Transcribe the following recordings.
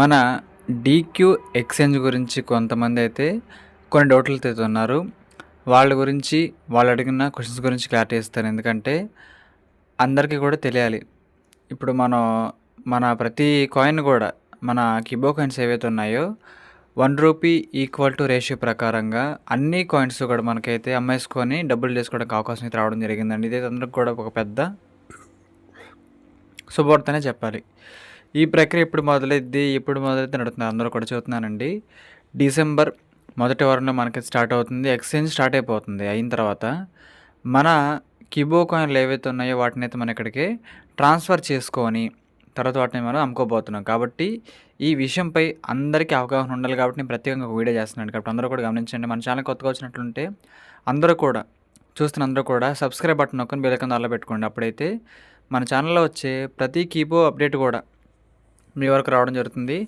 మన DQ exchange గురించి కొంతమంది అయితే కొన్ని డౌట్లు తెతున్నారు వాళ్ళ గురించి వాళ్ళు అడిగిన క్వశ్చన్స్ గురించి క్లారిటీ ఇస్తాను ఎందుకంటే అందరికీ కూడా తెలియాలి. ఇప్పుడు మనం మన ప్రతి కాయిన్ కూడా మన కిబో కాయిన్స్ ఏవైతే ఉన్నాయో one rupee equal to ratio ప్రకారంగా అన్ని కాయిన్స్ కూడా మనకైతే అమ్మేసుకొని డబ్బులు చేసుకోవడానికి అవకాశం అయితే రావడం జరిగిందండి. ఇదైతే అందరికి కూడా ఒక పెద్ద శుభవార్తనే చెప్పాలి. ఈ ప్రక్రియ ఎప్పుడు మొదలైద్ది ఎప్పుడు మొదలైతే నడుతుంది అందరూ కూడా చూస్తున్నానండి డిసెంబర్ మొదటి వారంలో మనకి స్టార్ట్ అవుతుంది ఎక్స్చేంజ్ స్టార్ట్ అయిపోతుంది. అయిన తర్వాత మన కిబో కాయిన్లు ఏవైతే ఉన్నాయో వాటిని అయితే మనం ఇక్కడికి ట్రాన్స్ఫర్ చేసుకొని తర్వాత వాటిని మనం అమ్ముకోబోతున్నాం. కాబట్టి ఈ విషయంపై అందరికీ అవగాహన ఉండాలి కాబట్టి నేను ప్రత్యేకంగా ఒక వీడియో చేస్తున్నాను. కాబట్టి అందరూ కూడా గమనించండి. మన ఛానల్ కొత్తగా వచ్చినట్లుంటే అందరూ కూడా చూస్తున్న అందరూ కూడా సబ్స్క్రైబ్ బటన్ నొక్కని బెల్ ఐకాన్ అలా పెట్టుకోండి. అప్పుడైతే మన ఛానల్లో వచ్చే ప్రతి కీబో అప్డేట్ కూడా మీ వరకు రావడం జరుగుతుంది.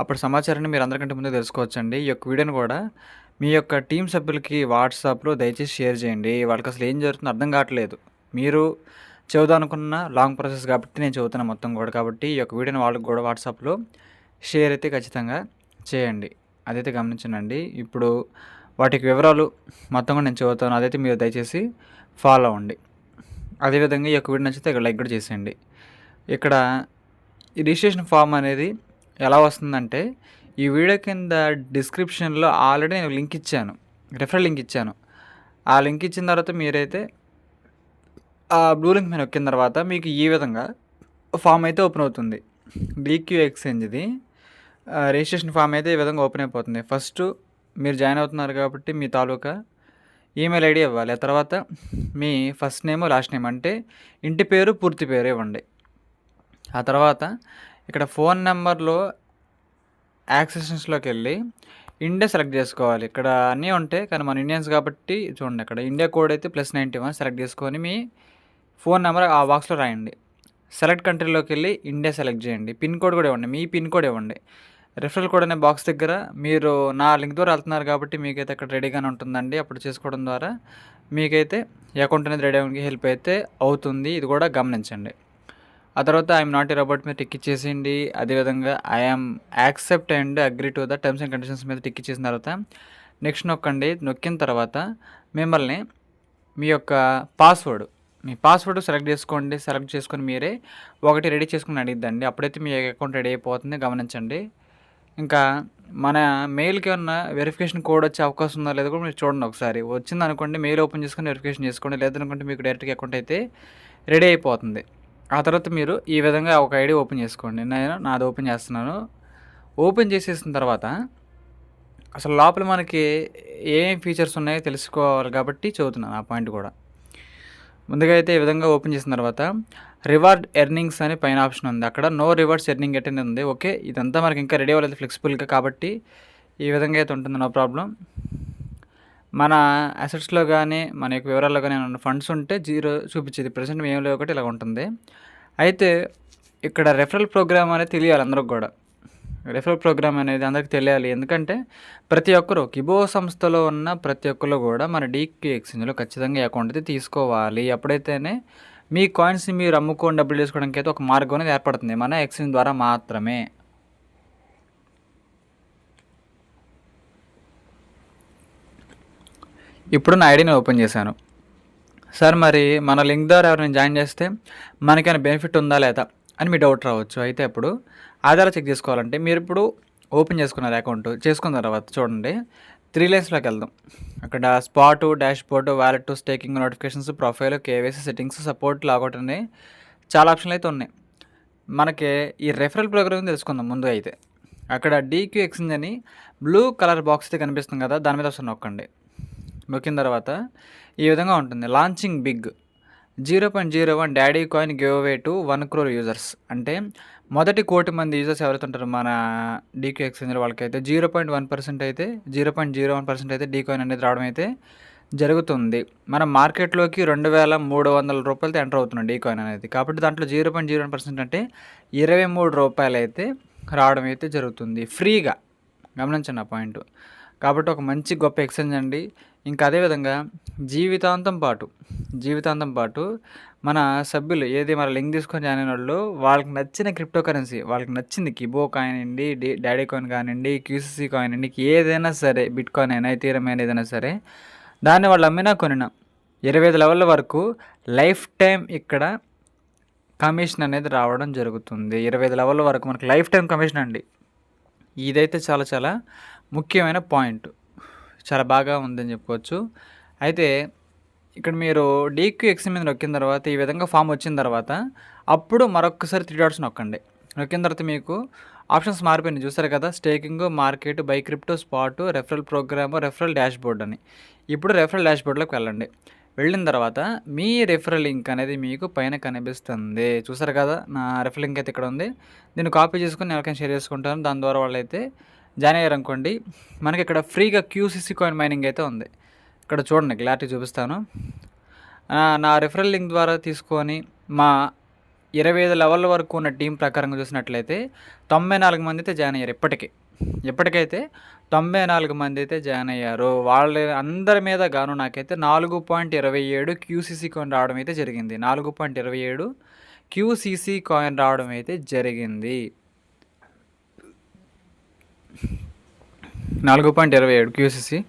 అప్పుడు సమాచారాన్ని మీరు అందరికంటే ముందే తెలుసుకోవచ్చండి. ఈ యొక్క వీడియోని కూడా మీ యొక్క టీం సభ్యులకి వాట్సాప్లో దయచేసి షేర్ చేయండి. వాళ్ళకి అసలు ఏం జరుగుతుందో అర్థం కావట్లేదు. మీరు చదువుదానుకున్న లాంగ్ ప్రాసెస్ కాబట్టి నేను చదువుతున్నాను మొత్తం కూడా కాబట్టి ఈ యొక్క వీడియోని వాళ్ళకి కూడా వాట్సాప్లో షేర్ అయితే ఖచ్చితంగా చేయండి. అదైతే గమనించండి ఇప్పుడు వాటికి వివరాలు మొత్తం కూడా నేను చెబుతాను. అదైతే మీరు దయచేసి ఫాలో అవ్వండి. అదేవిధంగా ఈ యొక్క వీడియో నచ్చితే ఇక్కడ లైక్ కూడా చేసేయండి. ఇక్కడ ఈ రిజిస్ట్రేషన్ ఫామ్ అనేది ఎలా వస్తుందంటే ఈ వీడియో కింద డిస్క్రిప్షన్లో ఆల్రెడీ నేను లింక్ ఇచ్చాను. రెఫరల్ లింక్ ఇచ్చాను. ఆ లింక్ ఇచ్చిన తర్వాత మీరైతే ఆ బ్లూ లింక్ మీద నొక్కిన తర్వాత మీకు ఈ విధంగా ఫామ్ అయితే ఓపెన్ అవుతుంది. డీక్యూ ఎక్స్చేంజ్ ఇది రిజిస్ట్రేషన్ ఫామ్ అయితే ఈ విధంగా ఓపెన్ అయిపోతుంది. ఫస్ట్ మీరు జాయిన్ అవుతున్నారు కాబట్టి మీ తాలూకా ఈమెయిల్ ఐడి ఇవ్వాలి. ఆ తర్వాత మీ ఫస్ట్ నేమ్ లాస్ట్ నేమ్ అంటే ఇంటి పేరు పూర్తి పేరు ఇవ్వండి. ఆ తర్వాత ఇక్కడ ఫోన్ నెంబర్లో యాక్సెషన్స్లోకి వెళ్ళి ఇండియా సెలెక్ట్ చేసుకోవాలి. ఇక్కడ అన్నీ ఉంటాయి కానీ మన ఇండియన్స్ కాబట్టి చూడండి ఇక్కడ ఇండియా కోడ్ అయితే ప్లస్ నైంటీ వన్ సెలెక్ట్ చేసుకొని మీ ఫోన్ నెంబర్ ఆ బాక్స్లో రాయండి. సెలెక్ట్ కంట్రీలోకి వెళ్ళి ఇండియా సెలెక్ట్ చేయండి. పిన్ కోడ్ కూడా ఇవ్వండి. మీ పిన్ కోడ్ ఇవ్వండి. రిఫరల్ కోడ్ అనే బాక్స్ దగ్గర మీరు నా లింక్ ద్వారా వెళ్తున్నారు కాబట్టి మీకైతే అక్కడ రెడీగానే ఉంటుందండి. అప్పుడు చేసుకోవడం ద్వారా మీకైతే అకౌంట్ అనేది రెడీ అవ్వడానికి హెల్ప్ అయితే అవుతుంది. ఇది కూడా గమనించండి. ఆ తర్వాత ఐఎమ్ నాట్ ఏ రోబోట్ మీద టిక్ ఇచ్చేసింది అదేవిధంగా I'm accept and agree to the terms and conditions మీద టిక్ ఇచ్చేసిన తర్వాత నెక్స్ట్ నొక్కండి. నొక్కిన తర్వాత మిమ్మల్ని మీ యొక్క పాస్వర్డ్ మీ పాస్వర్డ్ సెలెక్ట్ చేసుకోండి. సెలెక్ట్ చేసుకొని మీరే ఒకటి రెడీ చేసుకుని అడిగిద్దండి. అప్పుడైతే మీ అకౌంట్ రెడీ అయిపోతుంది. గమనించండి. ఇంకా మన మెయిల్కి ఉన్న వెరిఫికేషన్ కోడ్ వచ్చే అవకాశం ఉందా లేదో కూడా మీరు చూడండి ఒకసారి. వచ్చింది అనుకోండి మెయిల్ ఓపెన్ చేసుకొని వెరిఫికేషన్ చేసుకోండి. లేదనుకుంటే మీకు డైరెక్ట్గా అకౌంట్ అయితే రెడీ అయిపోతుంది. ఆ తర్వాత మీరు ఈ విధంగా ఒక ఐడి ఓపెన్ చేసుకోండి. నేను నాది ఓపెన్ చేస్తున్నాను. ఓపెన్ చేసేసిన తర్వాత అసలు లోపల మనకి ఏం ఫీచర్స్ ఉన్నాయో తెలుసుకోవాలి కాబట్టి చదువుతున్నాను ఆ పాయింట్ కూడా. ముందుగా అయితే ఈ విధంగా ఓపెన్ చేసిన తర్వాత రివార్డ్ ఎర్నింగ్స్ అనే పైన ఆప్షన్ ఉంది. అక్కడ నో రివార్డ్స్ ఎర్నింగ్ అటెండ్ ఉంది. ఓకే ఇదంతా మనకి ఇంకా రెడీ అవ్వలేదు ఫ్లెక్సిబుల్గా కాబట్టి ఈ విధంగా అయితే ఉంటుంది నో ప్రాబ్లం. మన అసెట్స్లో కానీ మన యొక్క వివరాల్లో కానీ ఏమైనా ఫండ్స్ ఉంటే జీరో చూపించేది. ప్రజెంట్ మేము లేవు ఒకటి ఇలా ఉంటుంది. అయితే ఇక్కడ రెఫరల్ ప్రోగ్రామ్ అనేది తెలియాలి అందరికి కూడా. రెఫరల్ ప్రోగ్రామ్ అనేది అందరికి తెలియాలి. ఎందుకంటే ప్రతి ఒక్కరు కిబో సంస్థలో ఉన్న ప్రతి ఒక్కరు కూడా మన డీక్యూ ఎక్స్చేంజ్లో ఖచ్చితంగా అకౌంట్ అయితే తీసుకోవాలి. అప్పుడైతేనే మీ కాయిన్స్ని మీరు అమ్ముకొని డబ్బులు చేసుకోవడానికి అయితే ఒక మార్గం అనేది ఏర్పడుతుంది. మన ఎక్స్చేంజ్ ద్వారా మాత్రమే. ఇప్పుడు నా ఐడిని ఓపెన్ చేశాను. సార్ మరి మన లింక్ ద్వారా ఎవరైనా జాయిన్ చేస్తే మనకైనా బెనిఫిట్ ఉందా లేదా అని మీ డౌట్ రావచ్చు. అయితే అప్పుడు ఆధార్ చెక్ చేసుకోవాలంటే మీరు ఇప్పుడు ఓపెన్ చేసుకున్నారు అకౌంట్ చేసుకున్న తర్వాత చూడండి. త్రీ లైన్స్లోకి వెళ్దాం. అక్కడ spot dashboard wallet staking notifications profile KYC settings support logout ఉన్నాయి చాలా ఆప్షన్లు అయితే ఉన్నాయి. మనకి ఈ రెఫరల్ ప్రోగ్రామ్ తెలుసుకుందాం ముందు అయితే. అక్కడ డీక్యూ ఎక్స్చేంజ్ అని బ్లూ కలర్ బాక్స్ అయితే కనిపిస్తుంది కదా దాని మీద వస్తుంది నొక్కండి. నొక్కిన తర్వాత ఈ విధంగా ఉంటుంది. Launching big zero point zero one daddy coin give away to one crore users అంటే మొదటి కోటి మంది యూజర్స్ ఎవరైతే ఉంటారో మన డీక్యూ ఎక్స్చేంజ్ వాళ్ళకైతే జీరో పాయింట్ వన్ పర్సెంట్ అయితే zero point zero one percent అయితే డీ కాయిన్ అనేది రావడం అయితే జరుగుతుంది. మన మార్కెట్లోకి రెండు వేల మూడు వందల రూపాయలతో ఎంటర్ అవుతున్నాం డీ కాయిన్ అనేది. కాబట్టి దాంట్లో zero point zero one percent అంటే ఇరవై మూడు రూపాయలు అయితే రావడం అయితే జరుగుతుంది. ఫ్రీగా గమనించండి ఆ పాయింట్ కాబట్టి ఒక మంచి గొప్ప ఎక్స్చేంజ్ అండి. ఇంకా అదేవిధంగా జీవితాంతం పాటు జీవితాంతం పాటు మన సభ్యులు ఏది మన లింక్ తీసుకొని జాయిన్ అయిన వాళ్ళు వాళ్ళకి నచ్చిన క్రిప్టో కరెన్సీ వాళ్ళకి నచ్చింది కిబో కాయిన్ అండి డాడీ కాయిన్ కానివ్వండి క్యూసీసీ కాయిన్ అండి ఏదైనా సరే బిట్ కాయిన్ అయినా తీరం అయినా ఏదైనా సరే దాన్ని వాళ్ళు అమ్మినా కొనినా ఇరవై ఐదు లెవెల్ వరకు లైఫ్ టైం ఇక్కడ కమిషన్ అనేది రావడం జరుగుతుంది. ఇరవై ఐదు లెవెల్ వరకు మనకు లైఫ్ టైం కమిషన్ అండి. ఇదైతే చాలా చాలా ముఖ్యమైన పాయింట్. చాలా బాగా ఉందని చెప్పుకోవచ్చు. అయితే ఇక్కడ మీరు డీక్యూ ఎక్స్ మీద నొక్కిన తర్వాత ఈ విధంగా ఫామ్ వచ్చిన తర్వాత అప్పుడు మరొకసారి త్రీ డాట్స్ నొక్కండి. నొక్కిన తర్వాత మీకు ఆప్షన్స్ మారిపోయినాయి. చూసారు కదా staking market buy crypto spot referral program referral dashboard అని. ఇప్పుడు రెఫరల్ డాష్ బోర్డ్లోకి వెళ్ళండి. వెళ్ళిన తర్వాత మీ రెఫరల్ లింక్ అనేది మీకు పైన కనిపిస్తుంది. చూసారు కదా నా రెఫరల్ లింక్ అయితే ఇక్కడ ఉంది. దీన్ని కాపీ చేసుకుని ఎవరికైనా షేర్ చేసుకుంటాను. దాని ద్వారా వాళ్ళైతే జాయిన్ అయ్యారు అనుకోండి మనకి ఇక్కడ ఫ్రీగా క్యూసీసీ కాయిన్ మైనింగ్ అయితే ఉంది. ఇక్కడ చూడండి క్లారిటీ చూపిస్తాను. నా రిఫరల్ లింక్ ద్వారా తీసుకొని మా ఇరవై ఐదు లెవెల్ వరకు ఉన్న టీం ప్రకారంగా చూసినట్లయితే తొంభై నాలుగు మంది అయితే జాయిన్ అయ్యారు ఇప్పటికీ. ఇప్పటికైతే తొంభై నాలుగు మంది అయితే జాయిన్ అయ్యారు. వాళ్ళ అందరి మీద గాను నాకైతే నాలుగు పాయింట్ ఇరవై ఏడు క్యూసీసీ కాయిన్ రావడం అయితే జరిగింది. నాలుగు పాయింట్ ఇరవై ఏడు క్యూసీసీ కాయిన్ రావడం అయితే జరిగింది. నాలుగు పాయింట్ ఇరవై ఏడు క్యూసీసీ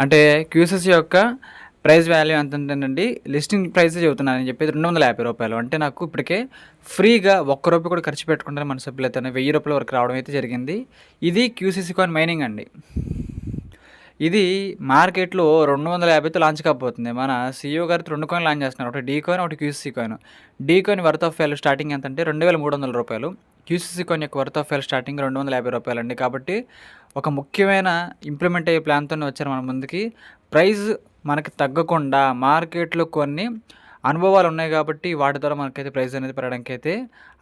అంటే క్యూసీసీ యొక్క ప్రైస్ వాల్యూ ఎంత ఉంటుందండి? లిస్టింగ్ ప్రైస్ చెబుతున్నానని చెప్పి రెండు వందల యాభై రూపాయలు. అంటే నాకు ఇప్పటికే ఫ్రీగా ఒక్క రూపాయి కూడా ఖర్చు పెట్టుకుంటే మన సభ్యులైతే వెయ్యి రూపాయల వరకు రావడం అయితే జరిగింది. ఇది క్యూసీసీ కాయిన్ మైనింగ్ అండి. ఇది మార్కెట్లో రెండు వందల యాభైతో లాంచ్ కాబోతుంది. మన సీఈఓ గారు రెండు కాయిన్ లాంచ్ చేస్తున్నారు. ఒకటి డీ కాయిన్ ఒకటి QC coin D coin worth of value starting ఎంత అంటే రెండు వేల మూడు వందల రూపాయలు. క్యూసీసీ కాయిన్ యొక్క వర్త్ ఆఫ్ స్టార్టింగ్ రెండు వందల యాభై రూపాయలు అండి కాబట్టి ఒక ముఖ్యమైన ఇంప్లిమెంట్ అయ్యే ప్లాన్తోనే వచ్చారు మన ముందుకి. ప్రైస్ మనకి తగ్గకుండా మార్కెట్లో కొన్ని అనుభవాలు ఉన్నాయి కాబట్టి వాటి ద్వారా మనకైతే ప్రైస్ అనేది పెరగడానికి అయితే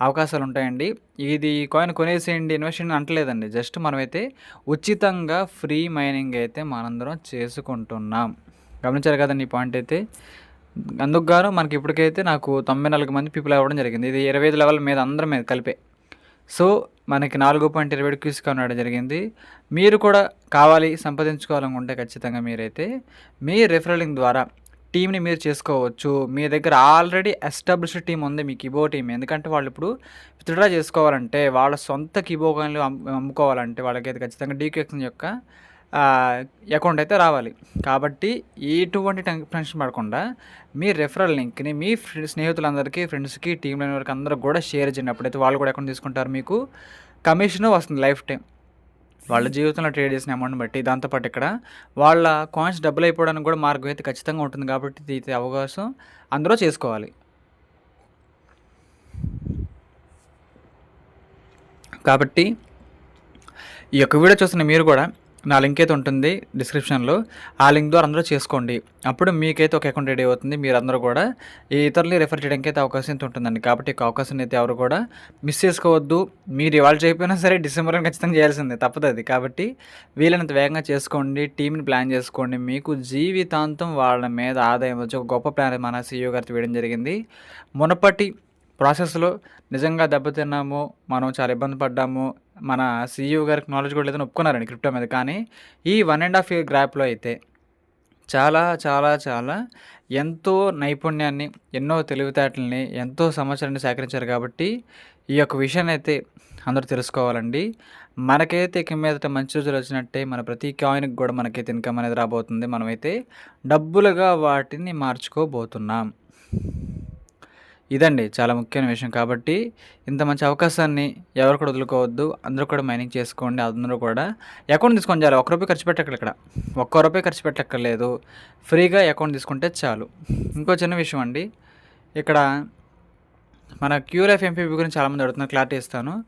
అవకాశాలు ఉంటాయండి. ఇది కాయిన్ కొనేసేయండి ఇన్వెస్ట్మెంట్ అంటలేదండి. జస్ట్ మనమైతే ఉచితంగా ఫ్రీ మైనింగ్ అయితే మనందరం చేసుకుంటున్నాం. గమనించారు కదండి ఈ పాయింట్ అయితే? అందుకు గాను మనకి ఇప్పటికైతే నాకు తొంభై నాలుగు మంది పీపుల్ అవ్వడం జరిగింది. ఇది ఇరవై ఐదు లెవెల్ మీద అందరం మీద కలిపే సో మనకి నాలుగు పాయింట్ ఇరవై ఏడు క్యూస్ కొనడం జరిగింది. మీరు కూడా కావాలి సంపాదించుకోవాలనుకుంటే ఖచ్చితంగా మీరైతే మీ రెఫరలింగ్ ద్వారా టీంని మీరు చేసుకోవచ్చు. మీ దగ్గర ఆల్రెడీ ఎస్టాబ్లిష్డ్ టీం ఉంది మీ కిబో టీం ఎందుకంటే వాళ్ళు ఇప్పుడు విత్డ్రా చేసుకోవాలంటే వాళ్ళ సొంత కిబో కాయిన్లు అమ్ము- అమ్ముకోవాలంటే వాళ్ళకైతే ఖచ్చితంగా డీక్యూఎక్స్ యొక్క అకౌంట్ అయితే రావాలి. కాబట్టి ఎటువంటి టెన్- టెన్షన్ పడకుండా మీ రెఫరల్ లింక్ని మీ స్నేహితులందరికీ ఫ్రెండ్స్కి టీం లైన్ వరకు అందరూ కూడా షేర్ చేయండి. అప్పుడైతే వాళ్ళు కూడా అకౌంట్ తీసుకుంటారు మీకు. కమిషన్ వస్తుంది లైఫ్ టైం. వాళ్ళ జీవితంలో ట్రేడ్ చేసిన అమౌంట్ బట్టి. దాంతోపాటు ఇక్కడ వాళ్ళ కాయిన్స్ డబ్బులు అయిపోవడానికి కూడా మార్గం అయితే ఖచ్చితంగా ఉంటుంది కాబట్టి ఇది అయితే అవకాశం అందరూ చేసుకోవాలి. కాబట్టి ఈ యొక్క వీడియో చూస్తున్న మీరు కూడా నా లింక్ అయితే ఉంటుంది డిస్క్రిప్షన్లో ఆ లింక్ ద్వారా అందరూ చేసుకోండి. అప్పుడు మీకైతే ఒక అకౌంట్ రెడీ అవుతుంది. మీరందరూ కూడా ఈ ఇతరులని రిఫర్ చేయడానికి అయితే అవకాశం అయితే ఉంటుందండి. కాబట్టి ఈ అవకాశం అయితే ఎవరు కూడా మిస్ చేసుకోవద్దు. మీరు ఇవాళ చేయకపోయినా సరే డిసెంబర్లో ఖచ్చితంగా చేయాల్సిందే. తప్పదు అది. కాబట్టి వీలైనంత వేగంగా చేసుకోండి. టీంని ప్లాన్ చేసుకోండి. మీకు జీవితాంతం వాళ్ళ మీద ఆదాయం వచ్చి ఒక గొప్ప ప్లాన్ మన సీఈఓ గారితో వేయడం జరిగింది. మునపటి ప్రాసెస్లో నిజంగా దెబ్బతిన్నాము మనం చాలా ఇబ్బంది పడ్డాము. మన సీఈఓ గారికి నాలెడ్జ్ కూడా లేదని ఒప్పుకున్నారండి క్రిప్టో మీద. కానీ ఈ వన్ అండ్ హాఫ్ ఇయర్ గ్రాప్లో అయితే చాలా చాలా చాలా ఎంతో నైపుణ్యాన్ని ఎన్నో తెలివితేటల్ని ఎంతో సమాచారాన్ని సేకరించారు కాబట్టి ఈ యొక్క విషయాన్ని అయితే అందరూ తెలుసుకోవాలండి. మనకైతే ఇక మీదట మంచి రోజులు వచ్చినట్టే మన ప్రతి కాయిన్కి కూడా మనకైతే ఇన్కమ్ అనేది రాబోతుంది. మనమైతే డబ్బులుగా వాటిని మార్చుకోబోతున్నాం. ఇదండి చాలా ముఖ్యమైన విషయం. కాబట్టి ఇంత మంచి అవకాశాన్ని ఎవరు కూడా వదులుకోవద్దు. అందరూ కూడా మైనింగ్ చేసుకోండి. అందరూ కూడా అకౌంట్ తీసుకొని చాలు. ఒక్క రూపాయి ఖర్చు పెట్టక్కడ ఇక్కడ. ఒక్క రూపాయి ఖర్చు పెట్టక్కర్లేదు. ఫ్రీగా అకౌంట్ తీసుకుంటే చాలు. ఇంకో చిన్న విషయం అండి. ఇక్కడ మన క్యూలైఫ్ ఎంపీపీ గురించి చాలామంది అడుగుతున్నారు. క్లారిటీ ఇస్తాను.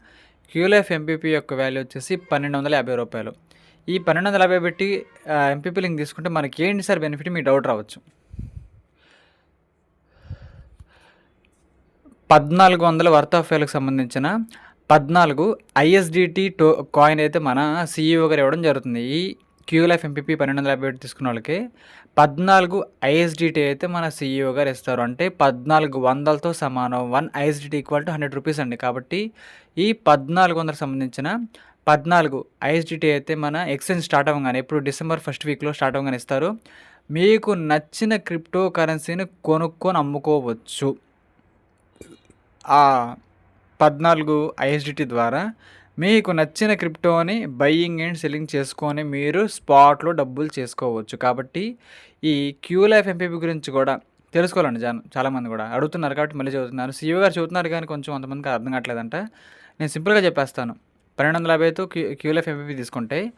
క్యూలైఫ్ ఎంపీపీ యొక్క వాల్యూ వచ్చేసి పన్నెండు వందల యాభై రూపాయలు. ఈ పన్నెండు వందల యాభై పెట్టి ఎంపీపీ లింక్ తీసుకుంటే మనకి ఏంటి సార్ బెనిఫిట్ మీ డౌట్ రావచ్చు. పద్నాలుగు వందల వర్త్ ఆఫ్ వేలకు సంబంధించిన పద్నాలుగు ఐఎస్డిటి టో కాయిన్ అయితే మన సీఈఓ గారు ఇవ్వడం జరుగుతుంది. ఈ క్యూలైఫ్ ఎంపీపీ పన్నెండు వందల యాభై తీసుకున్న వాళ్ళకి పద్నాలుగు ఐఎస్డిటి అయితే మన సీఈఓ గారు ఇస్తారు. అంటే పద్నాలుగు వందలతో సమానం. One ISDT equal to hundred rupees అండి. కాబట్టి ఈ పద్నాలుగు వందలకు సంబంధించిన పద్నాలుగు ఐఎస్డిటి అయితే మన ఎక్స్చేంజ్ స్టార్ట్ అవ్వగానే ఇప్పుడు డిసెంబర్ ఫస్ట్ వీక్లో స్టార్ట్ అవ్వగానే ఇస్తారు. మీకు నచ్చిన క్రిప్టో కరెన్సీని కొనుక్కొని అమ్ముకోవచ్చు. ఆ పద్నాలుగు ఐఎస్డిటీ ద్వారా మీకు నచ్చిన క్రిప్టోని బయ్యింగ్ అండ్ సెల్లింగ్ చేసుకొని మీరు స్పాట్లో డబ్బులు చేసుకోవచ్చు. కాబట్టి ఈ క్యూ లైఫ్ ఎంపీపీ గురించి కూడా తెలుసుకోవాలండి జాను చాలామంది కూడా. అడుగుతున్నారు కాబట్టి మళ్ళీ చదువుతున్నారు. సీఈఓ గారు చదువుతున్నారు కానీ కొంచెం కొంతమందికి అర్థం కావట్లేదంట. నేను సింపుల్గా చెప్పేస్తాను. పన్నెండు వందల యాభైతో క్యూ క్యూ లైఫ్ ఎంపీపీ తీసుకుంటే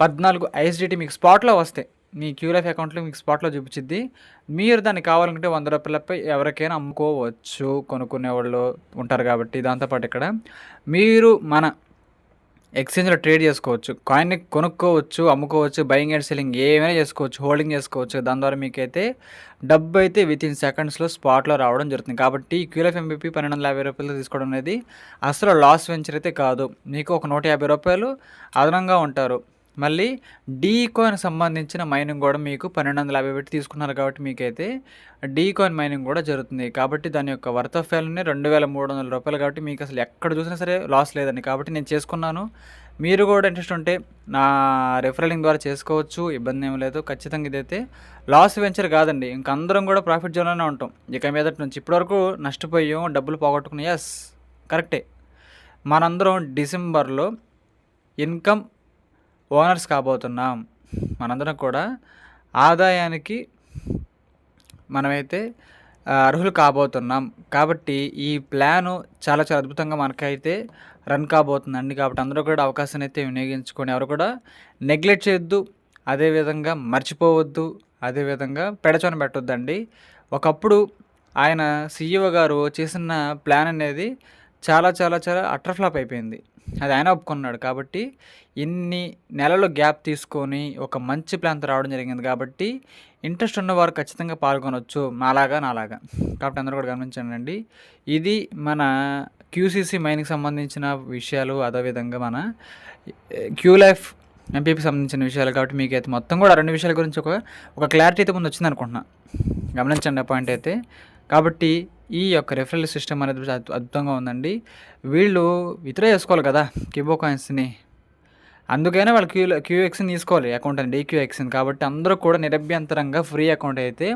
పద్నాలుగు ఐఎస్డిటీ మీకు స్పాట్లో వస్తాయి మీ క్యూలైఫ్ అకౌంట్లో మీకు స్పాట్లో చూపించిద్ది. మీరు దాన్ని కావాలనుకుంటే వంద రూపాయలపై ఎవరికైనా అమ్ముకోవచ్చు. కొనుక్కునే వాళ్ళు ఉంటారు కాబట్టి దాంతోపాటు ఇక్కడ. మీరు మన ఎక్స్చేంజ్లో ట్రేడ్ చేసుకోవచ్చు. కాయిన్ని కొనుక్కోవచ్చు అమ్ముకోవచ్చు బయింగ్ అండ్ సెల్లింగ్ ఏమైనా చేసుకోవచ్చు హోల్డింగ్ చేసుకోవచ్చు. దాని ద్వారా మీకైతే డబ్బు అయితే విత్ ఇన్ సెకండ్స్లో స్పాట్లో రావడం జరుగుతుంది. కాబట్టి క్యూఎఫ్ ఎంబీపీ పన్నెండు వందల యాభై రూపాయలు తీసుకోవడం అనేది అసలు లాస్ వెంచర్ అయితే కాదు. మీకు ఒక నూట యాభై రూపాయలు అదనంగా ఉంటారు. మళ్ళీ డీ కాయిన్ సంబంధించిన మైనింగ్ కూడా మీకు పన్నెండు వందల యాభై పెట్టి తీసుకున్నారు కాబట్టి మీకైతే డీ కాయిన్ మైనింగ్ కూడా జరుగుతుంది. కాబట్టి దాని యొక్క వర్త్ ఆఫ్ వాల్యూని రెండు వేల మూడు వందల రూపాయలు కాబట్టి మీకు అసలు ఎక్కడ చూసినా సరే లాస్ లేదండి. కాబట్టి నేను చేసుకున్నాను. మీరు కూడా ఇంట్రెస్ట్ ఉంటే నా రిఫరలింగ్ ద్వారా చేసుకోవచ్చు. ఇబ్బంది ఏం లేదు. ఖచ్చితంగా ఇదైతే లాస్ వెంచర్ కాదండి. ఇంక అందరం కూడా ప్రాఫిట్ జోన్లోనే ఉంటాం. ఇక మీదటి నుంచి ఇప్పటివరకు నష్టపోయాం. డబ్బులు పోగొట్టుకున్నాం. ఎస్ కరెక్టే మనందరం డిసెంబర్లో ఇన్కమ్ ఓనర్స్ కాబోతున్నాం. మనందరం కూడా ఆదాయానికి మనమైతే అర్హులు కాబోతున్నాం. కాబట్టి ఈ ప్లాను చాలా చాలా అద్భుతంగా మనకైతే రన్ కాబోతుందండి. కాబట్టి అందరూ కూడా అవకాశాన్ని అయితే వినియోగించుకొని ఎవరు కూడా నెగ్లెక్ట్ చేయొద్దు. అదేవిధంగా మర్చిపోవద్దు. అదేవిధంగా పెడచొన పెట్టొద్దండి. ఒకప్పుడు ఆయన సీఈఓ గారు చేసిన ప్లాన్ అనేది చాలా చాలా చాలా అట్రఫ్లాప్ అయిపోయింది. అది ఆయన ఒప్పుకున్నాడు కాబట్టి ఇన్ని నెలలు గ్యాప్ తీసుకొని ఒక మంచి ప్లాన్తో రావడం జరిగింది కాబట్టి ఇంట్రెస్ట్ ఉన్నవారు ఖచ్చితంగా పాల్గొనవచ్చు నాలాగా నాలాగా. కాబట్టి అందరూ కూడా గమనించండి ఇది మన క్యూసీసీ మైన్కి సంబంధించిన విషయాలు అదేవిధంగా మన క్యూ లైఫ్ ఎంపీపీకి సంబంధించిన విషయాలు కాబట్టి మీకు అయితే మొత్తం కూడా రెండు విషయాల గురించి ఒక ఒక క్లారిటీ అయితే ముందు వచ్చింది అనుకుంటున్నా గమనించండి ఆ పాయింట్ అయితే. కాబట్టి ఈ యొక్క రెఫరల్ సిస్టమ్ అనేది అద్భుతంగా ఉందండి. వీళ్ళు విత్డ్రా చేసుకోవాలి కదా కిబో కాయిన్స్ని అందుకైనా వాళ్ళు క్యూ క్యూఎక్స్ని తీసుకోవాలి అకౌంట్ అని డీక్యూఎక్స్ని కాబట్టి అందరూ కూడా నిరభ్యంతరంగా ఫ్రీ అకౌంట్ అయితే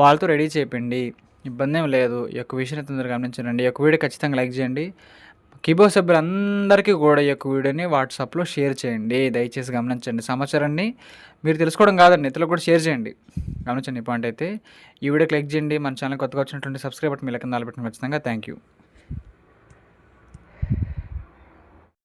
వాళ్ళతో రెడీ చేయండి. ఇబ్బంది ఏం లేదు. ఈ యొక్క విషయాన్ని తొందరగా గమనించండి. ఈ యొక్క వీడియో ఖచ్చితంగా లైక్ చేయండి. కీబోర్డ్ సభ్యులందరికీ కూడా ఈ యొక్క వీడియోని వాట్సాప్లో షేర్ చేయండి. దయచేసి గమనించండి. సమాచారాన్ని మీరు తెలుసుకోవడం కాదండి ఇతరులకు కూడా షేర్ చేయండి. గమనించండి ఈ పాయింట్ అయితే. ఈ వీడియో క్లిక్ చేయండి. మన ఛానల్ కొత్తగా వచ్చినటువంటి సబ్స్క్రైబ్ బట్టి మీ లెక్కన దాల్పెట్టిన ఖచ్చితంగా. Thank you